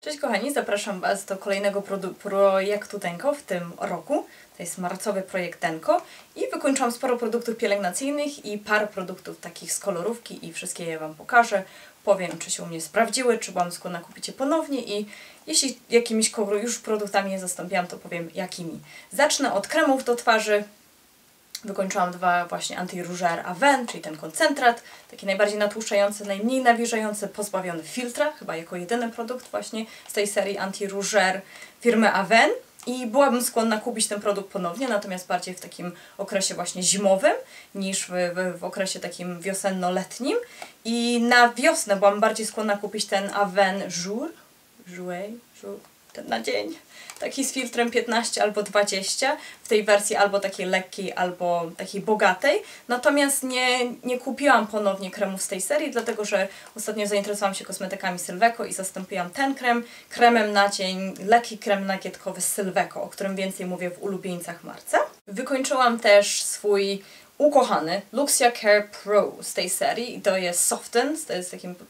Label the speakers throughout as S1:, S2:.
S1: Cześć kochani, zapraszam Was do kolejnego projektu Denko w tym roku. To jest marcowy projekt Denko i wykończyłam sporo produktów pielęgnacyjnych i parę produktów takich z kolorówki i wszystkie je Wam pokażę. Powiem, czy się u mnie sprawdziły, czy byłam skłonna kupić je ponownie i jeśli jakimiś już produktami je zastąpiłam, to powiem jakimi. Zacznę od kremów do twarzy, Wykończyłam dwa właśnie anti-rouger Aven, czyli ten koncentrat, taki najbardziej natłuszczający, najmniej nawilżający, pozbawiony filtra, chyba jako jedyny produkt właśnie z tej serii anti-rouger firmy Aven. I byłabym skłonna kupić ten produkt ponownie, natomiast bardziej w takim okresie właśnie zimowym niż w, w, w okresie takim wiosenno-letnim. I na wiosnę byłam bardziej skłonna kupić ten Aven Jour, Jouet, Jour, na dzień taki z filtrem 15 albo 20 w tej wersji albo takiej lekkiej, albo takiej bogatej. Natomiast nie, nie kupiłam ponownie kremów z tej serii, dlatego że ostatnio zainteresowałam się kosmetykami Sylveco i zastąpiłam ten krem kremem na dzień, lekki krem nagietkowy z Sylveco, o którym więcej mówię w ulubieńcach marca. Wykończyłam też swój ukochany Luxia Care Pro z tej serii i to jest Soften, to jest takim pod,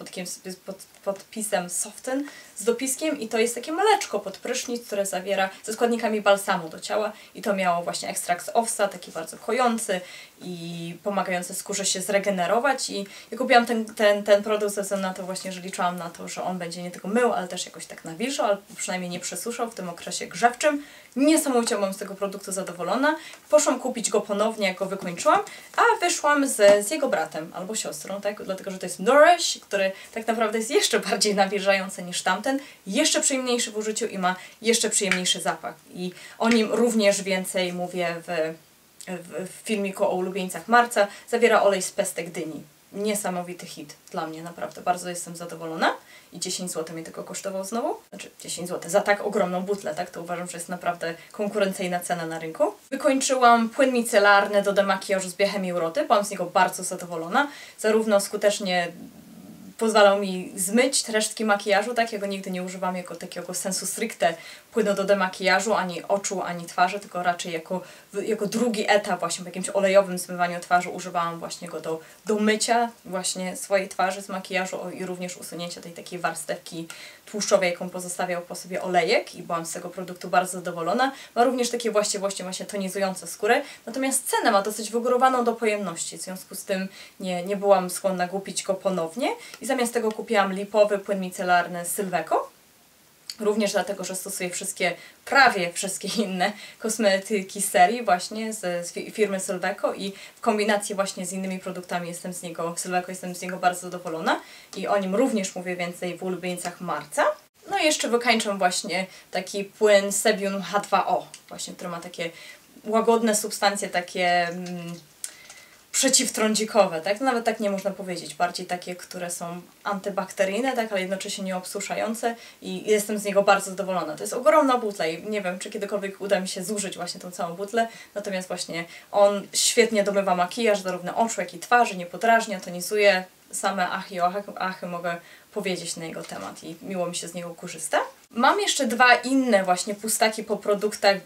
S1: pod, podpisem Soften z dopiskiem i to jest takie maleczko pod prysznic, które zawiera ze składnikami balsamu do ciała i to miało właśnie ekstrakt z owsa, taki bardzo kojący i pomagający skórze się zregenerować i ja kupiłam ten, ten, ten produkt ze względu na to właśnie, że liczyłam na to, że on będzie nie tylko mył, ale też jakoś tak nawilżał, albo przynajmniej nie przesuszał w tym okresie grzewczym. Niesamowicie byłam z tego produktu zadowolona. Poszłam kupić go ponownie, jak go wykończyłam, a wyszłam z, z jego bratem albo siostrą, tak? dlatego że to jest Nourish, który tak naprawdę jest jeszcze bardziej nawilżający niż tamten, jeszcze przyjemniejszy w użyciu i ma jeszcze przyjemniejszy zapach. I o nim również więcej mówię w, w, filmiku o ulubieńcach marca. Zawiera olej z pestek dyni. Niesamowity hit dla mnie, naprawdę. Bardzo jestem zadowolona. I 10 zł mnie tylko kosztował znowu. Znaczy 10 zł za tak ogromną butlę, tak? To uważam, że jest naprawdę konkurencyjna cena na rynku. Wykończyłam płyn micelarny do demakijażu z biechem Uroty. Byłam z niego bardzo zadowolona. Zarówno skutecznie pozwalał mi zmyć resztki makijażu, tak? Ja go nigdy nie używam jako takiego sensu stricte płynu do demakijażu, ani oczu, ani twarzy, tylko raczej jako, jako drugi etap właśnie w jakimś olejowym zmywaniu twarzy używałam właśnie go do, do mycia właśnie swojej twarzy z makijażu i również usunięcia tej takiej warstewki tłuszczowej, jaką pozostawiał po sobie olejek i byłam z tego produktu bardzo zadowolona. Ma również takie właściwości właśnie tonizujące skórę, natomiast cenę ma dosyć wygórowaną do pojemności, w związku z tym nie, nie byłam skłonna kupić go ponownie i zamiast tego kupiłam lipowy płyn micelarny Sylveco, Również dlatego, że stosuję wszystkie, prawie wszystkie inne kosmetyki serii właśnie z, z firmy Sylveco i w kombinacji właśnie z innymi produktami jestem z niego, Sylveco jestem z niego bardzo zadowolona i o nim również mówię więcej w ulubieńcach marca. No i jeszcze wykańczę właśnie taki płyn Sebium H2O, właśnie, który ma takie łagodne substancje, takie... Mm, przeciwtrądzikowe, tak? Nawet tak nie można powiedzieć, bardziej takie, które są antybakteryjne, tak, ale jednocześnie nieobsuszające i jestem z niego bardzo zadowolona. To jest ogromna butla i nie wiem, czy kiedykolwiek uda mi się zużyć właśnie tą całą butlę, natomiast właśnie on świetnie domywa makijaż, zarówno oczu, jak i twarzy, nie podrażnia, tonizuje, same achy i achy mogę powiedzieć na jego temat i miło mi się z niego korzysta. Mam jeszcze dwa inne właśnie pustaki po produktach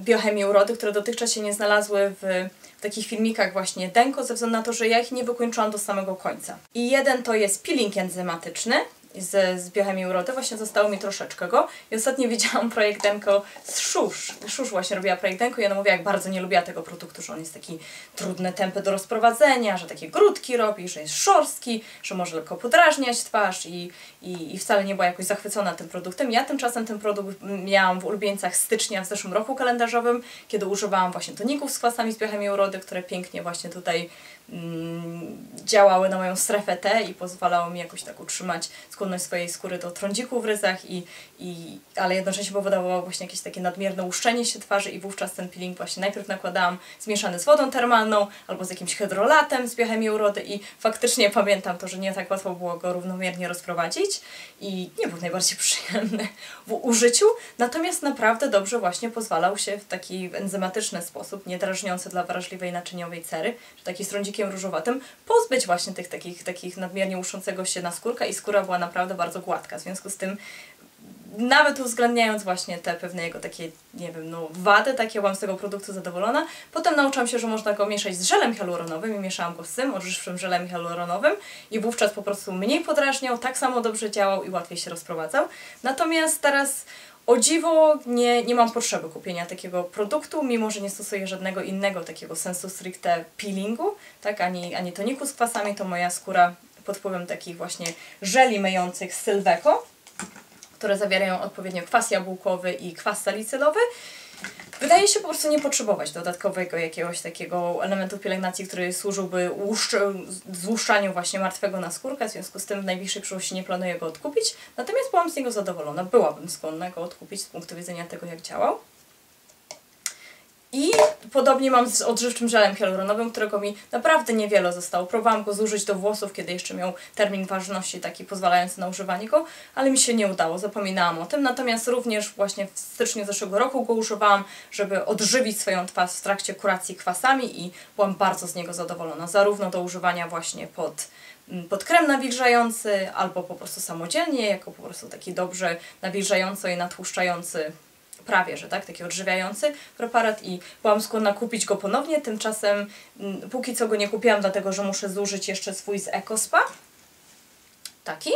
S1: biochemii urody, które dotychczas się nie znalazły w takich filmikach właśnie Denko, ze względu na to, że ja ich nie wykończyłam do samego końca. I jeden to jest peeling enzymatyczny, z, z biochemii urody, właśnie zostało mi troszeczkę go. I ostatnio widziałam projekt Denko z Szusz. Szusz właśnie robiła projekt Denko i ona mówiła, jak bardzo nie lubiła tego produktu, że on jest taki trudny, tępy do rozprowadzenia, że takie grudki robi, że jest szorstki, że może lekko podrażniać twarz i, i, i wcale nie była jakoś zachwycona tym produktem. Ja tymczasem ten produkt miałam w ulubieńcach stycznia w zeszłym roku kalendarzowym, kiedy używałam właśnie toników z kwasami z biochemii urody, które pięknie właśnie tutaj działały na moją strefę T i pozwalało mi jakoś tak utrzymać skłonność swojej skóry do trądziku w ryzach, i, i, ale jednocześnie powodowało właśnie jakieś takie nadmierne łuszczenie się twarzy i wówczas ten peeling właśnie najpierw nakładałam zmieszany z wodą termalną albo z jakimś hydrolatem z biochemii urody i faktycznie pamiętam to, że nie tak łatwo było go równomiernie rozprowadzić i nie był najbardziej przyjemny w użyciu, natomiast naprawdę dobrze właśnie pozwalał się w taki enzymatyczny sposób, niedrażniący dla wrażliwej naczyniowej cery, czy taki z różowatym, pozbyć właśnie tych takich, takich nadmiernie łuszczącego się na skórka i skóra była naprawdę bardzo gładka. W związku z tym nawet uwzględniając właśnie te pewne jego takie, nie wiem, no wady, takie byłam z tego produktu zadowolona. Potem nauczyłam się, że można go mieszać z żelem hialuronowym i mieszałam go z tym odżywczym żelem hialuronowym i wówczas po prostu mniej podrażniał, tak samo dobrze działał i łatwiej się rozprowadzał. Natomiast teraz o dziwo nie, nie mam potrzeby kupienia takiego produktu, mimo że nie stosuję żadnego innego takiego sensu stricte peelingu, tak, ani, ani toniku z kwasami, to moja skóra pod wpływem takich właśnie żeli myjących z Sylveco, które zawierają odpowiednio kwas jabłkowy i kwas salicylowy, Wydaje się po prostu nie potrzebować dodatkowego jakiegoś takiego elementu pielęgnacji, który służyłby złuszczaniu właśnie martwego naskórka, w związku z tym w najbliższej przyszłości nie planuję go odkupić, natomiast byłam z niego zadowolona, byłabym skłonna go odkupić z punktu widzenia tego, jak działał. I podobnie mam z odżywczym żelem hialuronowym, którego mi naprawdę niewiele zostało. Próbowałam go zużyć do włosów, kiedy jeszcze miał termin ważności taki pozwalający na używanie go, ale mi się nie udało, zapominałam o tym. Natomiast również właśnie w styczniu zeszłego roku go używałam, żeby odżywić swoją twarz w trakcie kuracji kwasami i byłam bardzo z niego zadowolona. Zarówno do używania właśnie pod mm, pod krem nawilżający, albo po prostu samodzielnie, jako po prostu taki dobrze nawilżający i natłuszczający prawie, że tak, taki odżywiający preparat i byłam skłonna kupić go ponownie, tymczasem mm, póki co go nie kupiłam, dlatego że muszę zużyć jeszcze swój z EcoSpa, taki.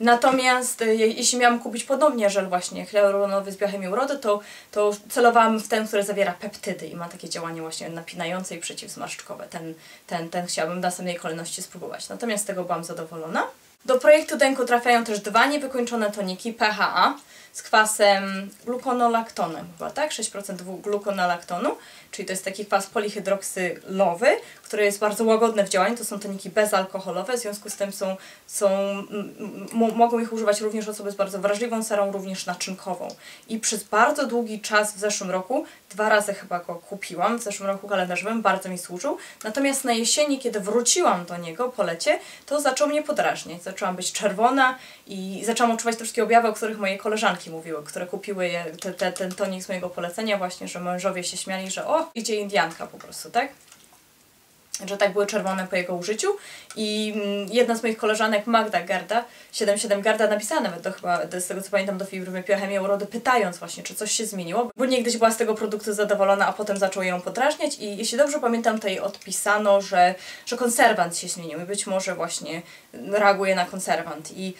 S1: Natomiast e, jeśli miałam kupić ponownie żel właśnie hialuronowy z biochemią rody, to, to celowałam w ten, który zawiera peptydy i ma takie działanie właśnie napinające i przeciwzmarszczkowe. Ten, ten, ten chciałabym w następnej kolejności spróbować. Natomiast z tego byłam zadowolona. Do projektu Denko trafiają też dwa niewykończone toniki PHA z kwasem glukonolaktonem, chyba tak? 6% glukonolaktonu, czyli to jest taki kwas polihydroksylowy, który jest bardzo łagodny w działaniu, to są toniki bezalkoholowe, w związku z tym są, są mogą ich używać również osoby z bardzo wrażliwą serą, również naczynkową. I przez bardzo długi czas w zeszłym roku, dwa razy chyba go kupiłam, w zeszłym roku kalendarzowym, bardzo mi służył, natomiast na jesieni, kiedy wróciłam do niego po lecie, to zaczął mnie podrażniać, zaczęłam być czerwona i zaczęłam odczuwać te wszystkie objawy, o których moje koleżanki mówiły, które kupiły te, te, ten tonik z mojego polecenia właśnie, że mężowie się śmiali, że o, idzie Indianka po prostu, tak? że tak były czerwone po jego użyciu i mm, jedna z moich koleżanek, Magda Garda, 77 Garda, napisała nawet do chyba, z tego co pamiętam, do firmy Biochemia Urody, pytając właśnie, czy coś się zmieniło, bo niegdyś była z tego produktu zadowolona, a potem zaczął ją podrażniać i jeśli dobrze pamiętam, to jej odpisano, że, że konserwant się zmienił i być może właśnie reaguje na konserwant i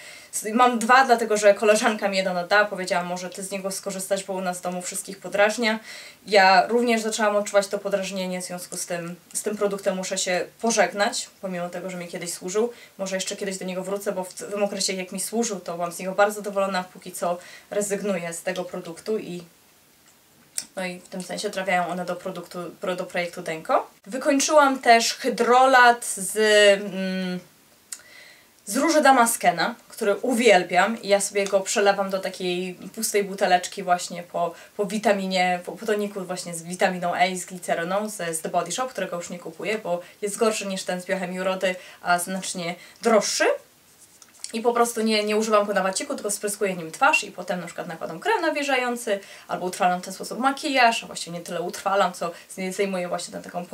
S1: Mam dwa, dlatego że koleżanka mi jeden oddała, powiedziała, może ty z niego skorzystać, bo u nas w domu wszystkich podrażnia. Ja również zaczęłam odczuwać to podrażnienie, w związku z tym, z tym produktem muszę się pożegnać, pomimo tego, że mi kiedyś służył. Może jeszcze kiedyś do niego wrócę, bo w tym okresie jak mi służył, to byłam z niego bardzo zadowolona, póki co rezygnuję z tego produktu i no i w tym sensie trafiają one do, produktu, do projektu Denko. Wykończyłam też hydrolat z, mm, z róży Damaskena, który uwielbiam i ja sobie go przelewam do takiej pustej buteleczki właśnie po, po witaminie, po, po toniku właśnie z witaminą A i z gliceryną z, z The Body Shop, którego już nie kupuję, bo jest gorszy niż ten z biochemii urody, a znacznie droższy. I po prostu nie, nie używam go na waciku, tylko spryskuję nim twarz i potem na przykład nakładam krem nawilżający albo utrwalam w ten sposób makijaż, a właściwie nie tyle utrwalam, co zdejmuję właśnie tę taką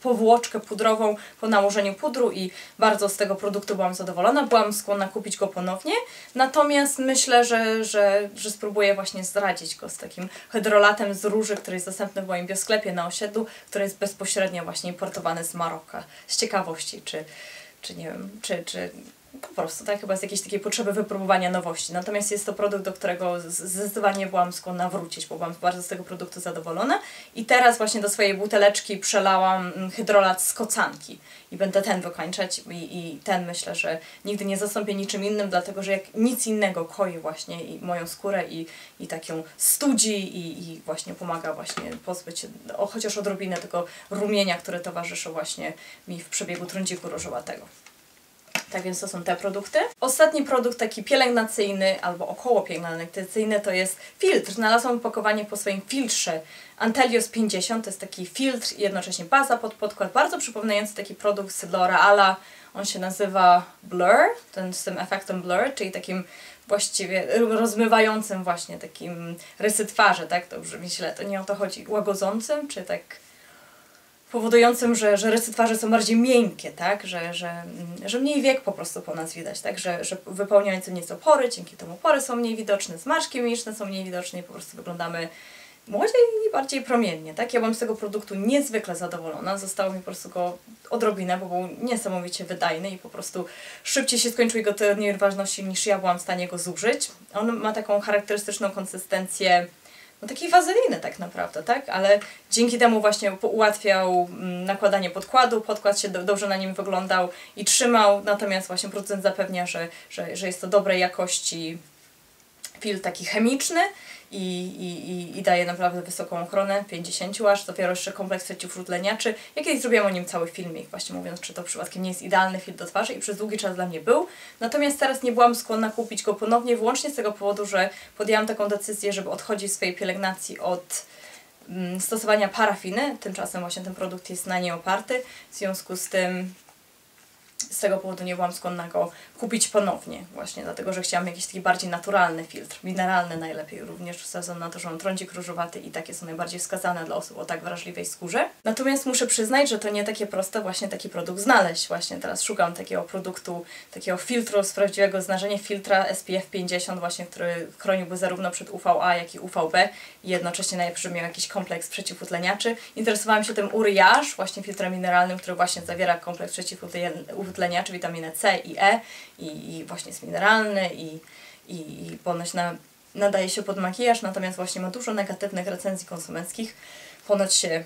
S1: powłoczkę pudrową po nałożeniu pudru i bardzo z tego produktu byłam zadowolona. Byłam skłonna kupić go ponownie, natomiast myślę, że, że, że spróbuję właśnie zdradzić go z takim hydrolatem z róży, który jest dostępny w moim biosklepie na osiedlu, który jest bezpośrednio właśnie importowany z Maroka. Z ciekawości, czy, czy nie wiem, czy, czy po prostu, tak? Chyba z jakiejś takiej potrzeby wypróbowania nowości. Natomiast jest to produkt, do którego zdecydowanie byłam skłonna wrócić, bo byłam bardzo z tego produktu zadowolona. I teraz właśnie do swojej buteleczki przelałam mm, hydrolat z kocanki. I będę ten wykończać i, i ten myślę, że nigdy nie zastąpię niczym innym, dlatego że jak nic innego koi właśnie i moją skórę i, i taką studzi i, i właśnie pomaga właśnie pozbyć się o, chociaż odrobinę tego rumienia, które towarzyszy właśnie mi w przebiegu trądziku różowatego. Tak więc to są te produkty. Ostatni produkt taki pielęgnacyjny albo około pielęgnacyjny to jest filtr. Znalazłam opakowanie po swoim filtrze Antelios 50. To jest taki filtr i jednocześnie baza pod podkład. Bardzo przypominający taki produkt z L'Oreala. On się nazywa Blur, ten z tym efektem Blur, czyli takim właściwie rozmywającym właśnie takim rysy twarzy, tak? To brzmi źle, to nie o to chodzi. Łagodzącym, czy tak powodującym, że, że rysy twarzy są bardziej miękkie, tak? Że, że, mm, że mniej wiek po prostu po nas widać, tak? Że, że wypełniającym nieco pory, dzięki temu pory są mniej widoczne, zmarszki mimiczne są mniej widoczne i po prostu wyglądamy młodziej i bardziej promiennie, tak? Ja byłam z tego produktu niezwykle zadowolona, zostało mi po prostu go odrobinę, bo był niesamowicie wydajny i po prostu szybciej się skończył jego termin ważności niż ja byłam w stanie go zużyć. On ma taką charakterystyczną konsystencję no takiej wazeliny tak naprawdę, tak? Ale dzięki temu właśnie ułatwiał mm, nakładanie podkładu, podkład się do, dobrze na nim wyglądał i trzymał, natomiast właśnie producent zapewnia, że, że, że jest to dobrej jakości filtr taki chemiczny, i, i, i daje naprawdę wysoką ochronę, 50 aż, dopiero jeszcze kompleks przeciwrutleniaczy. Ja kiedyś zrobiłam o nim cały filmik, właśnie mówiąc, czy to przypadkiem nie jest idealny filtr do twarzy i przez długi czas dla mnie był. Natomiast teraz nie byłam skłonna kupić go ponownie, wyłącznie z tego powodu, że podjęłam taką decyzję, żeby odchodzić w swojej pielęgnacji od mm, stosowania parafiny. Tymczasem właśnie ten produkt jest na niej oparty, w związku z tym z tego powodu nie byłam skłonna go kupić ponownie, właśnie dlatego, że chciałam jakiś taki bardziej naturalny filtr, mineralny najlepiej również, ze względu na to, że on trądzik różowaty i takie są najbardziej wskazane dla osób o tak wrażliwej skórze. Natomiast muszę przyznać, że to nie takie proste właśnie taki produkt znaleźć. Właśnie teraz szukam takiego produktu, takiego filtru z prawdziwego znaczenia, filtra SPF 50 właśnie, który chroniłby zarówno przed UVA, jak i UVB i jednocześnie najlepszy miał jakiś kompleks przeciwutleniaczy. Interesowałam się tym Uriage, właśnie filtrem mineralnym, który właśnie zawiera kompleks przeciwutleniaczy, witaminę C i E i, i właśnie jest mineralny i, i, i ponoć na, nadaje się pod makijaż, natomiast właśnie ma dużo negatywnych recenzji konsumenckich. Ponoć się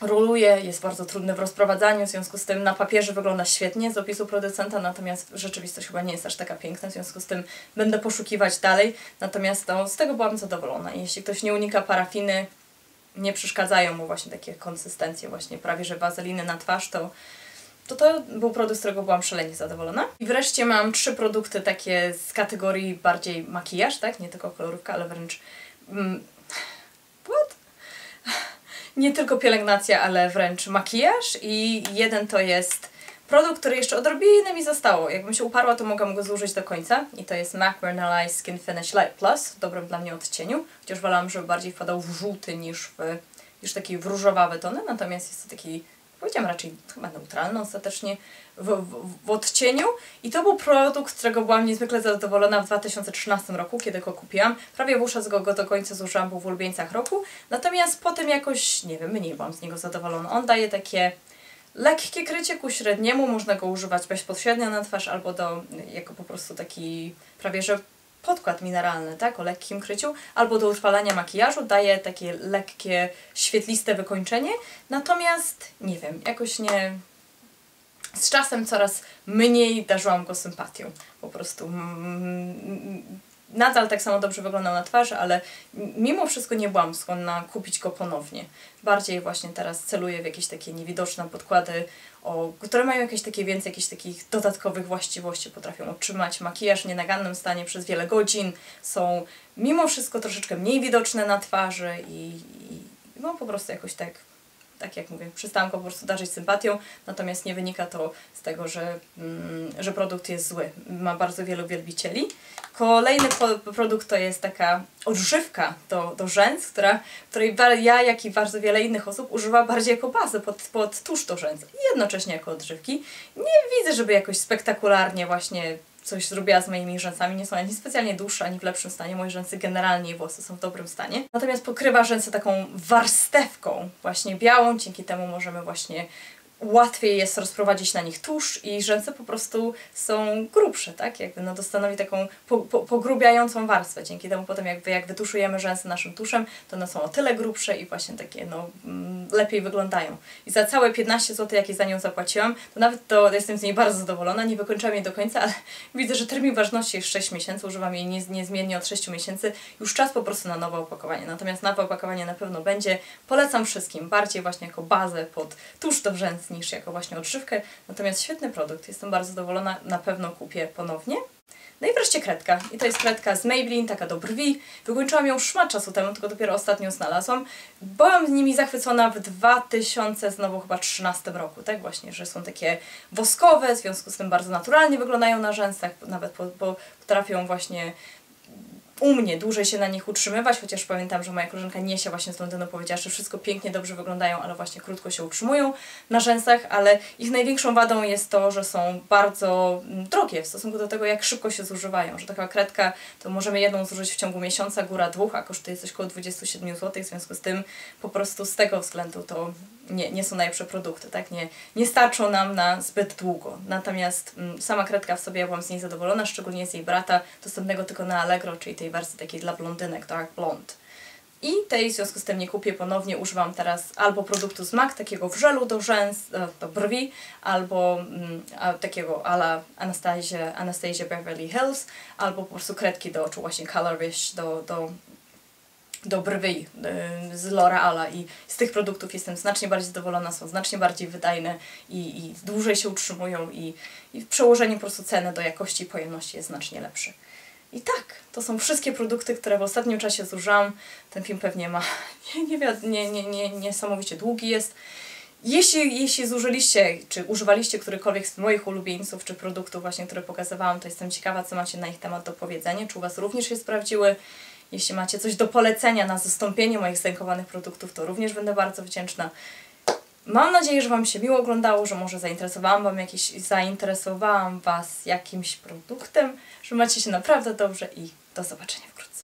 S1: roluje, jest bardzo trudny w rozprowadzaniu, w związku z tym na papierze wygląda świetnie z opisu producenta, natomiast rzeczywistość chyba nie jest aż taka piękna, w związku z tym będę poszukiwać dalej, natomiast no, z tego byłam zadowolona. Jeśli ktoś nie unika parafiny, nie przeszkadzają mu właśnie takie konsystencje, właśnie prawie że wazeliny na twarz, to to to był produkt, z którego byłam szalenie zadowolona. I wreszcie mam trzy produkty takie z kategorii bardziej makijaż, tak? Nie tylko kolorówka, ale wręcz... Mm, what? Nie tylko pielęgnacja, ale wręcz makijaż i jeden to jest produkt, który jeszcze odrobinę mi zostało. Jakbym się uparła, to mogłam go zużyć do końca. I to jest MAC Mineralized Skin Finish Light Plus w dobrym dla mnie odcieniu. Chociaż wolałam, żeby bardziej wpadał w żółty niż w niż taki w różowawe tony, natomiast jest to taki powiedziałam raczej chyba neutralny ostatecznie w, w, w, odcieniu i to był produkt, z którego byłam niezwykle zadowolona w 2013 roku, kiedy go kupiłam. Prawie wówczas go, go do końca zużyłam, był w ulubieńcach roku, natomiast potem jakoś, nie wiem, mniej byłam z niego zadowolona. On daje takie lekkie krycie ku średniemu, można go używać bezpośrednio na twarz albo do, jako po prostu taki prawie że podkład mineralny, tak, o lekkim kryciu, albo do utrwalania makijażu, daje takie lekkie, świetliste wykończenie, natomiast, nie wiem, jakoś nie... Z czasem coraz mniej darzyłam go sympatią, po prostu. Nadal tak samo dobrze wyglądał na twarzy, ale mimo wszystko nie byłam skłonna kupić go ponownie. Bardziej właśnie teraz celuję w jakieś takie niewidoczne podkłady, o, które mają jakieś takie więcej jakichś takich dodatkowych właściwości, potrafią utrzymać makijaż w nienagannym stanie przez wiele godzin, są mimo wszystko troszeczkę mniej widoczne na twarzy i, i no po prostu jakoś tak tak jak mówię, przestałam go po prostu darzyć sympatią, natomiast nie wynika to z tego, że, mm, że produkt jest zły. Ma bardzo wielu wielbicieli. Kolejny produkt to jest taka odżywka do, do rzęs, która, której ja, jak i bardzo wiele innych osób używa bardziej jako bazę pod, pod tusz do rzęs i jednocześnie jako odżywki. Nie widzę, żeby jakoś spektakularnie właśnie coś zrobiła z moimi rzęsami. Nie są ani specjalnie dłuższe, ani w lepszym stanie. Moje rzęsy generalnie i włosy są w dobrym stanie. Natomiast pokrywa rzęsy taką warstewką właśnie białą. Dzięki temu możemy właśnie łatwiej jest rozprowadzić na nich tusz i rzęsy po prostu są grubsze, tak? Jakby no to stanowi taką po, po, pogrubiającą warstwę. Dzięki temu potem jakby jak wytuszujemy rzęsy naszym tuszem, to one są o tyle grubsze i właśnie takie no mm, lepiej wyglądają. I za całe 15 zł, jakie za nią zapłaciłam, to nawet to jestem z niej bardzo zadowolona. Nie wykończyłam jej do końca, ale widzę, że termin ważności jest 6 miesięcy, używam jej niezmiennie od 6 miesięcy. Już czas po prostu na nowe opakowanie. Natomiast nowe opakowanie na pewno będzie. Polecam wszystkim, bardziej właśnie jako bazę pod tusz do rzęs niż jako właśnie odżywkę. Natomiast świetny produkt, jestem bardzo zadowolona, na pewno kupię ponownie. No i wreszcie kredka. I to jest kredka z Maybelline, taka do brwi. Wykończyłam ją szmat czasu temu, tylko dopiero ostatnio znalazłam. Byłam z nimi zachwycona w 2000, znowu chyba 13 roku, tak właśnie, że są takie woskowe, w związku z tym bardzo naturalnie wyglądają na rzęsach, nawet po, po, potrafią właśnie u mnie dłużej się na nich utrzymywać, chociaż pamiętam, że moja koleżanka Niesia właśnie z Londynu powiedziała, że wszystko pięknie, dobrze wyglądają, ale właśnie krótko się utrzymują na rzęsach, ale ich największą wadą jest to, że są bardzo mm, drogie w stosunku do tego, jak szybko się zużywają, że taka kredka to możemy jedną zużyć w ciągu miesiąca, góra dwóch, a kosztuje coś około 27 zł, w związku z tym po prostu z tego względu to nie, nie są najlepsze produkty, tak? Nie, nie starczą nam na zbyt długo. Natomiast mm, sama kredka w sobie ja byłam z niej zadowolona, szczególnie z jej brata, dostępnego tylko na Allegro, czyli tej wersji takiej dla blondynek, Dark Blonde. I tej w związku z tym nie kupię ponownie, używam teraz albo produktu z MAC, takiego w żelu do rzęs, e, do brwi, albo mm, a, takiego ala Anastasia, Anastasia Beverly Hills, albo po prostu kredki do oczu, właśnie Color Wish do, do do brwi y, z L'Oreala i z tych produktów jestem znacznie bardziej zadowolona, są znacznie bardziej wydajne i, i dłużej się utrzymują i, i przełożenie po prostu ceny do jakości i pojemności jest znacznie lepsze. I tak, to są wszystkie produkty, które w ostatnim czasie zużyłam. Ten film pewnie ma nie, nie, nie, nie, niesamowicie długi jest. Jeśli, jeśli zużyliście, czy używaliście którykolwiek z moich ulubieńców, czy produktów właśnie, które pokazywałam, to jestem ciekawa, co macie na ich temat do powiedzenia, czy u Was również się sprawdziły. Jeśli macie coś do polecenia na zastąpienie moich zdejmowanych produktów, to również będę bardzo wdzięczna. Mam nadzieję, że Wam się miło oglądało, że może zainteresowałam Wam jakiś, zainteresowałam Was jakimś produktem, że macie się naprawdę dobrze i do zobaczenia.